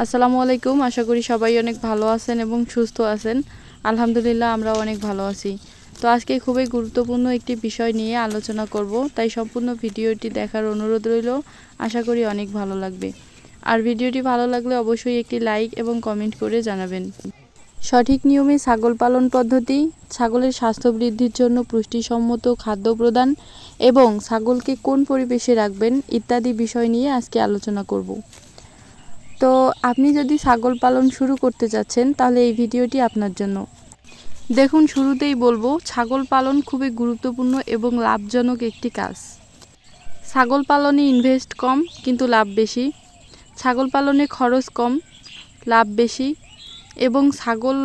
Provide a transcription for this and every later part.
আসসালামু আলাইকুম, আশা করি সবাই অনেক ভালো আছেন এবং সুস্থ আছেন। আলহামদুলিল্লাহ আমরা অনেক ভালো আছি। তো আজকে খুবই গুরুত্বপূর্ণ একটি বিষয় নিয়ে আলোচনা করব, তাই সম্পূর্ণ ভিডিওটি দেখার অনুরোধ রইল। আশা করি অনেক ভালো লাগবে। আর ভিডিওটি ভালো লাগলে অবশ্যই একটি লাইক এবং কমেন্ট করে জানাবেন। সঠিক নিয়মে ছাগল পালন পদ্ধতি, ছাগলের স্বাস্থ্য বৃদ্ধির জন্য পুষ্টিসম্মত খাদ্য প্রদান এবং ছাগলকে কোন পরিবেশে রাখবেন ইত্যাদি বিষয় নিয়ে আজকে আলোচনা করব। তো আপনি যদি ছাগল পালন শুরু করতে চাচ্ছেন তাহলে এই ভিডিওটি আপনার জন্য। দেখুন, শুরুতেই বলব, ছাগল পালন খুবই গুরুত্বপূর্ণ এবং লাভজনক একটি কাজ। ছাগল পালনে ইনভেস্ট কম, কিন্তু লাভ বেশি। ছাগল পালনে খরচ কম, লাভ বেশি। এবং ছাগল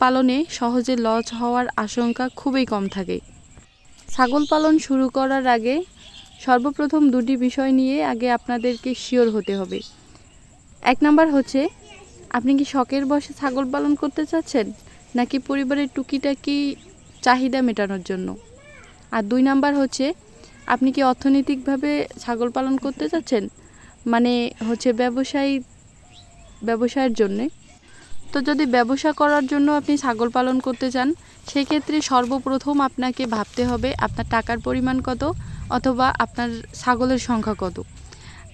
পালনে সহজে লস হওয়ার আশঙ্কা খুবই কম থাকে। ছাগল পালন শুরু করার আগে সর্বপ্রথম দুটি বিষয় নিয়ে আগে আপনাদেরকে শিওর হতে হবে। এক নাম্বার হচ্ছে, আপনি কি শখের বসে ছাগল পালন করতে চাচ্ছেন? নাকি পরিবারের টুকিটাকি চাহিদা মেটানোর জন্য? আর দুই নাম্বার হচ্ছে, আপনি কি অর্থনৈতিকভাবে ছাগল পালন করতে চাচ্ছেন? মানে হচ্ছে ব্যবসায়ী, ব্যবসায়ের জন্যে। তো যদি ব্যবসা করার জন্য আপনি ছাগল পালন করতে চান, সেক্ষেত্রে সর্বপ্রথম আপনাকে ভাবতে হবে আপনার টাকার পরিমাণ কত অথবা আপনার ছাগলের সংখ্যা কত।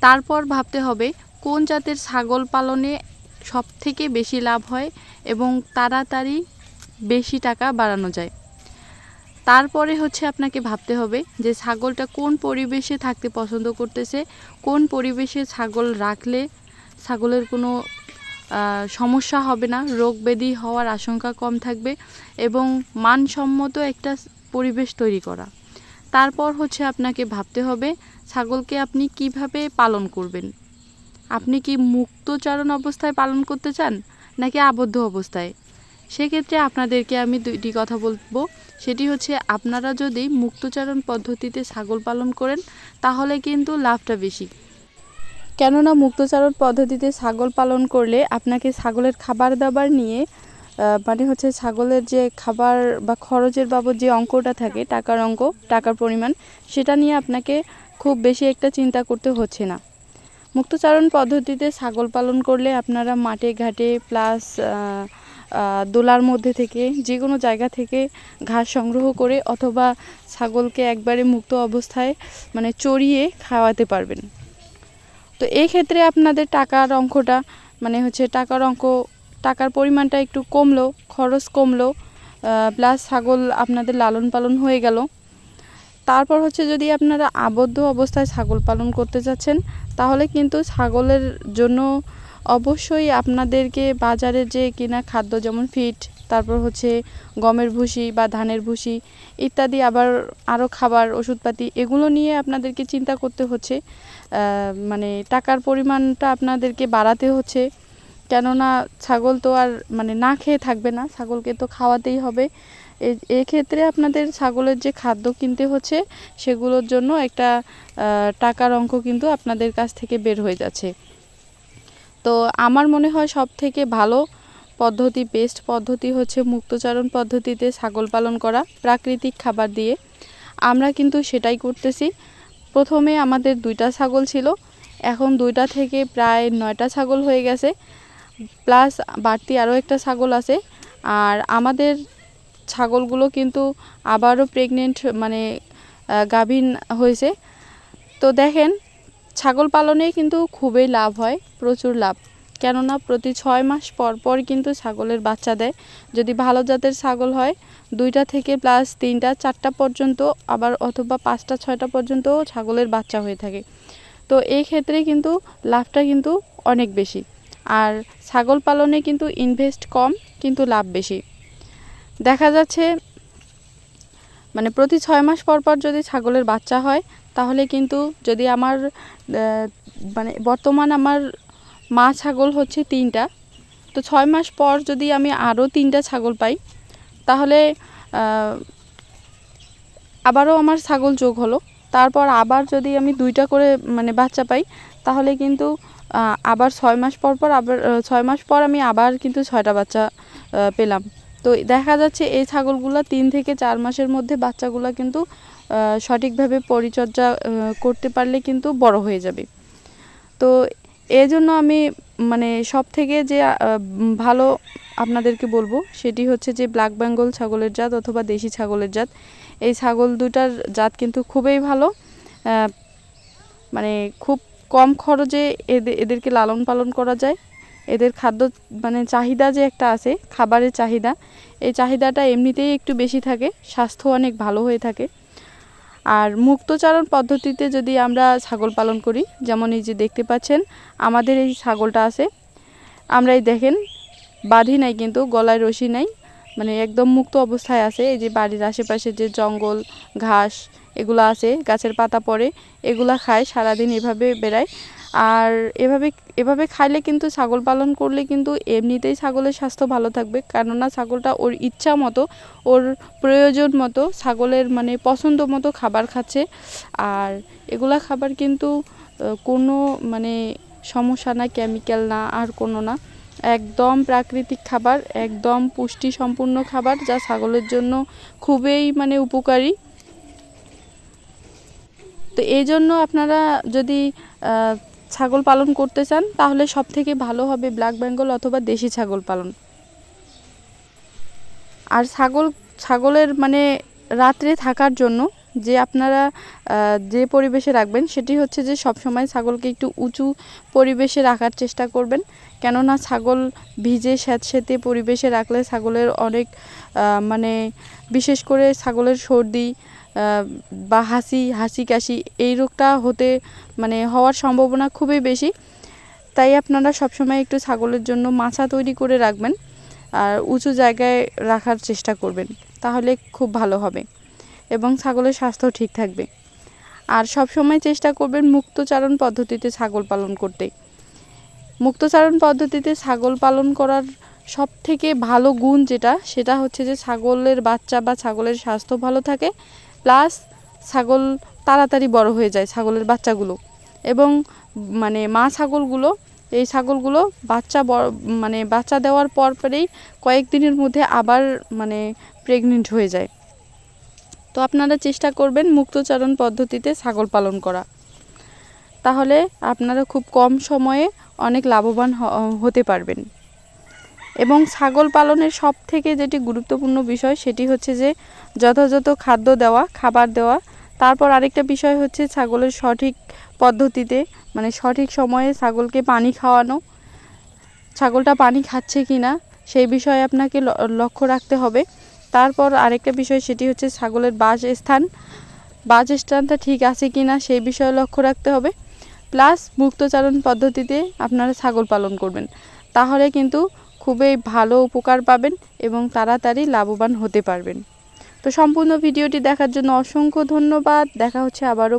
তারপর ভাবতে হবে কোন জাতের ছাগল পালনে সবথেকে বেশি লাভ হয় এবং তাড়াতাড়ি বেশি টাকা বাড়ানো যায়? তারপরে হচ্ছে আপনাকে ভাবতে হবে যে ছাগলটা কোন পরিবেশে থাকতে পছন্দ করতেছে, কোন পরিবেশে ছাগল রাখলে ছাগলের কোনো সমস্যা হবে না, রোগ ব্যাধি হওয়ার আশঙ্কা কম থাকবে এবং মানসম্মত একটা পরিবেশ তৈরি করা। তারপর হচ্ছে আপনাকে ভাবতে হবে ছাগলকে আপনি কীভাবে পালন করবেন? আপনি কি মুক্তচারণ অবস্থায় পালন করতে চান নাকি আবদ্ধ অবস্থায়? সেক্ষেত্রে আপনাদেরকে আমি দুইটি কথা বলব। সেটি হচ্ছে, আপনারা যদি মুক্তচারণ পদ্ধতিতে ছাগল পালন করেন, তাহলে কিন্তু লাভটা বেশি। কেননা, মুক্তচারণ পদ্ধতিতে ছাগল পালন করলে আপনাকে ছাগলের খাবার দাবার নিয়ে মানে হচ্ছে ছাগলের যে খাবার বা খরচের বাবদ যে অঙ্কটা থাকে, টাকার অঙ্ক, টাকার পরিমাণ, সেটা নিয়ে আপনাকে খুব বেশি একটা চিন্তা করতে হচ্ছে না। মুক্তচারণ পদ্ধতিতে ছাগল পালন করলে আপনারা মাঠে, ঘাটে প্লাস দোলার মধ্যে থেকে যে কোনো জায়গা থেকে ঘাস সংগ্রহ করে অথবা ছাগলকে একবারে মুক্ত অবস্থায় মানে চড়িয়ে খাওয়াতে পারবেন। তো এই ক্ষেত্রে আপনাদের টাকার অঙ্কটা মানে হচ্ছে টাকার অঙ্ক, টাকার পরিমাণটা একটু কমলো, খরচ কমলো প্লাস ছাগল আপনাদের লালন পালন হয়ে গেল। তারপর হচ্ছে যদি আপনারা আবদ্ধ অবস্থায় ছাগল পালন করতে চাচ্ছেন তাহলে কিন্তু ছাগলের জন্য অবশ্যই আপনাদেরকে বাজারে যে কিনা খাদ্য যেমন ফিট তারপর হচ্ছে গমের ভুসি বা ধানের ভুসি ইত্যাদি, আবার আরও খাবার, ওষুধপাতি, এগুলো নিয়ে আপনাদেরকে চিন্তা করতে হচ্ছে। মানে টাকার পরিমাণটা আপনাদেরকে বাড়াতে হচ্ছে। কেননা ছাগল তো আর মানে না খেয়ে থাকবে না, ছাগলকে তো খাওয়াতেই হবে। এক্ষেত্রে আপনাদের ছাগলের যে খাদ্য কিনতে হচ্ছে, সেগুলোর জন্য একটা টাকার অঙ্ক কিন্তু আপনাদের কাছ থেকে বের হয়ে যাচ্ছে। তো আমার মনে হয় সব থেকে ভালো পদ্ধতি বেস্ট পদ্ধতি হচ্ছে মুক্তচারণ পদ্ধতিতে ছাগল পালন করা, প্রাকৃতিক খাবার দিয়ে। আমরা কিন্তু সেটাই করতেছি। প্রথমে আমাদের দুইটা ছাগল ছিল, এখন দুইটা থেকে প্রায় নয়টা ছাগল হয়ে গেছে। প্লাস বাড়তি আরও একটা ছাগল আছে। আর আমাদের ছাগলগুলো কিন্তু আবারও প্রেগনেন্ট মানে গাভীন হয়েছে। তো দেখেন, ছাগল পালনে কিন্তু খুবই লাভ হয়, প্রচুর লাভ। কেননা প্রতি ছয় মাস পর পর কিন্তু ছাগলের বাচ্চা দেয়। যদি ভালো জাতের ছাগল হয়, দুইটা থেকে প্লাস তিনটা, চারটা পর্যন্ত, আবার অথবা পাঁচটা, ছয়টা পর্যন্ত ছাগলের বাচ্চা হয়ে থাকে। তো এই ক্ষেত্রে কিন্তু লাভটা কিন্তু অনেক বেশি। আর ছাগল পালনে কিন্তু ইনভেস্ট কম, কিন্তু লাভ বেশি। দেখা যাচ্ছে মানে প্রতি ছয় মাস পর পর যদি ছাগলের বাচ্চা হয়, তাহলে কিন্তু যদি আমার মানে বর্তমান আমার মা ছাগল হচ্ছে তিনটা, তো ছয় মাস পর যদি আমি আরও তিনটা ছাগল পাই, তাহলে আবারও আমার ছাগল যোগ হলো। তারপর আবার যদি আমি দুইটা করে মানে বাচ্চা পাই, তাহলে কিন্তু আবার ছয় মাস পর পর আবার ছয় মাস পর আমি আবার কিন্তু ছয়টা বাচ্চা পেলাম। তো দেখা যাচ্ছে এই ছাগলগুলো তিন থেকে চার মাসের মধ্যে বাচ্চাগুলো কিন্তু সঠিকভাবে পরিচর্যা করতে পারলে কিন্তু বড় হয়ে যাবে। তো এই জন্য আমি মানে সব থেকে যে ভালো আপনাদেরকে বলব সেটি হচ্ছে যে, ব্ল্যাক বেঙ্গল ছাগলের জাত অথবা দেশি ছাগলের জাত, এই ছাগল দুটার জাত কিন্তু খুবই ভালো মানে খুব কম খরচে এদের এদেরকে লালন পালন করা যায়। এদের খাদ্য মানে চাহিদা যে একটা আছে, খাবারের চাহিদা, এই চাহিদাটা এমনিতেই একটু বেশি থাকে, স্বাস্থ্য অনেক ভালো হয়ে থাকে। আর মুক্তচারণ পদ্ধতিতে যদি আমরা ছাগল পালন করি, যেমন এই যে দেখতে পাচ্ছেন, আমাদের এই ছাগলটা আছে। আমরা এই দেখেন, বাঁধি নাই কিন্তু, গলায় রশি নাই। মানে একদম মুক্ত অবস্থায় আছে। এই যে বাড়ির আশেপাশে যে জঙ্গল, ঘাস, এগুলো আছে, গাছের পাতা পড়ে, এগুলা খায়, সারাদিন এভাবে বেড়ায়। আর এভাবে এভাবে খাইলে কিন্তু ছাগল পালন করলে কিন্তু এমনিতেই ছাগলের স্বাস্থ্য ভালো থাকবে। কেননা ছাগলটা ওর ইচ্ছা মতো, ওর প্রয়োজন মতো ছাগলের মানে পছন্দ মতো খাবার খাচ্ছে। আর এগুলা খাবার কিন্তু কোনো মানে সমস্যা না কেমিক্যাল না, আর কোনো না। একদম প্রাকৃতিক খাবার, একদম পুষ্টি সম্পূর্ণ খাবার যা ছাগলের জন্য খুবই মানে উপকারী। তো এই জন্য আপনারা যদি ছাগল পালন করতে চান, তাহলে সব থেকে ভালো হবে ব্ল্যাক বেঙ্গল অথবা দেশি ছাগল পালন। আর ছাগল, ছাগলের মানে রাত্রে থাকার জন্য যে আপনারা যে পরিবেশে রাখবেন সেটি হচ্ছে যে সব সময় ছাগলকে একটু উঁচু পরিবেশে রাখার চেষ্টা করবেন। কেননা ছাগল ভিজে, স্যাঁতসেঁতে পরিবেশে রাখলে ছাগলের অনেক মানে বিশেষ করে ছাগলের সর্দি বা হাসি হাসি কাশি এই রোগটা হতে মানে হওয়ার সম্ভাবনা খুবই বেশি। তাই আপনারা সবসময় একটু ছাগলের জন্য মাছা তৈরি করে রাখবেন আর উঁচু জায়গায় রাখার চেষ্টা করবেন। তাহলে খুব ভালো হবে। এবং ছাগলের স্বাস্থ্য ঠিক থাকবে। আর সব সময় চেষ্টা করবেন মুক্তচারণ পদ্ধতিতে ছাগল পালন করতে। মুক্তচারণ পদ্ধতিতে ছাগল পালন করার সব থেকে ভালো গুণ যেটা, সেটা হচ্ছে যে ছাগলের বাচ্চা বা ছাগলের স্বাস্থ্য ভালো থাকে, প্লাস ছাগল তাড়াতাড়ি বড় হয়ে যায় ছাগলের বাচ্চাগুলো। এবং মানে মা ছাগলগুলো, এই ছাগলগুলো বাচ্চা বড় মানে বাচ্চা দেওয়ার পর পরেই কয়েকদিনের মধ্যে আবার মানে প্রেগনেন্ট হয়ে যায়। তো আপনারা চেষ্টা করবেন মুক্তচারণ পদ্ধতিতে ছাগল পালন করা। তাহলে আপনারা খুব কম সময়ে অনেক লাভবান হতে পারবেন। এবং ছাগল পালনের সব থেকে যেটি গুরুত্বপূর্ণ বিষয় সেটি হচ্ছে যে, যথাযথ খাদ্য দেওয়া, খাবার দেওয়া। তারপর আরেকটা বিষয় হচ্ছে ছাগলের সঠিক পদ্ধতিতে মানে সঠিক সময়ে ছাগলকে পানি খাওয়ানো। ছাগলটা পানি খাচ্ছে কি না সেই বিষয়ে আপনাকে লক্ষ্য রাখতে হবে। তারপর আরেকটা বিষয় সেটি হচ্ছে ছাগলের বাস স্থান। বাস স্থানটা ঠিক আছে কি না সেই বিষয়ে লক্ষ্য রাখতে হবে। প্লাস মুক্তচারণ পদ্ধতিতে আপনারা ছাগল পালন করবেন। তাহলে কিন্তু খুবই ভালো উপকার পাবেন এবং তাড়াতাড়ি লাভবান হতে পারবেন। তো সম্পূর্ণ ভিডিওটি দেখার জন্য অসংখ্য ধন্যবাদ। দেখা হচ্ছে আবারও